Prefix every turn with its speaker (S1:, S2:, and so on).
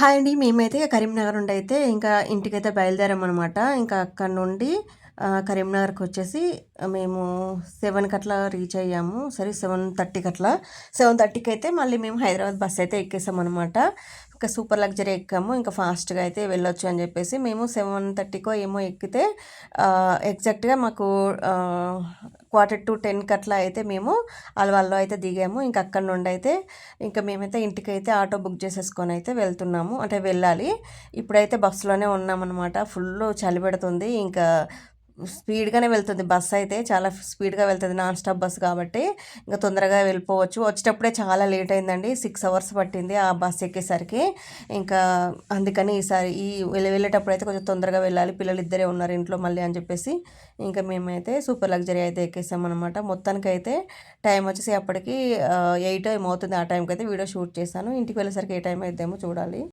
S1: Hi అండి. మేమైతే కరీంనగర్ నుండి అయితే ఇంకా ఇంటికైతే బయలుదేరామన్నమాట. ఇంకా అక్కడ నుండి కరీంనగర్కి వచ్చేసి మేము సెవెన్కి అట్లా రీచ్ అయ్యాము. సరే సెవెన్ థర్టీకి అట్లా సెవెన్ థర్టీకి అయితే మళ్ళీ మేము హైదరాబాద్ బస్ అయితే ఎక్కేసాం అనమాట ఇంకా సూపర్ లగ్జరీ ఎక్కాము. ఇంకా ఫాస్ట్గా అయితే వెళ్ళొచ్చు అని చెప్పేసి మేము సెవెన్ థర్టీకో ఏమో ఎక్కితే ఎగ్జాక్ట్గా మాకు క్వార్టర్ టు టెన్కి అట్లా అయితే మేము అలవాల్లో అయితే దిగాము. ఇంకా అక్కడ నుండి అయితే ఇంకా మేమైతే ఇంటికైతే ఆటో బుక్ చేసేసుకొని అయితే వెళ్తున్నాము. అంటే వెళ్ళాలి. ఇప్పుడైతే బస్సులోనే ఉన్నామన్నమాట. ఫుల్ చలి పెడుతుంది. ఇంకా స్పీడ్గానే వెళ్తుంది. బస్ అయితే చాలా స్పీడ్గా వెళ్తుంది. నాన్ స్టాప్ బస్సు కాబట్టి ఇంకా తొందరగా వెళ్ళిపోవచ్చు. వచ్చేటప్పుడే చాలా లేట్ అయిందండి. సిక్స్ అవర్స్ పట్టింది ఆ బస్సు ఎక్కేసరికి. ఇంకా అందుకని ఈసారి ఈ వెళ్ళి వెళ్ళేటప్పుడు అయితే కొంచెం తొందరగా వెళ్ళాలి. పిల్లలు ఇద్దరే ఉన్నారు ఇంట్లో మళ్ళీ అని చెప్పేసి ఇంకా మేమైతే సూపర్ లగ్జరీ అయితే ఎక్కేసామన్నమాట మొత్తానికి అయితే టైం వచ్చేసి అప్పటికి ఎయిట్ ఏమవుతుంది ఆ టైంకి అయితే వీడియో షూట్ చేశాను. ఇంటికి వెళ్ళేసరికి ఏ టైం అయిద్దేమో చూడాలి.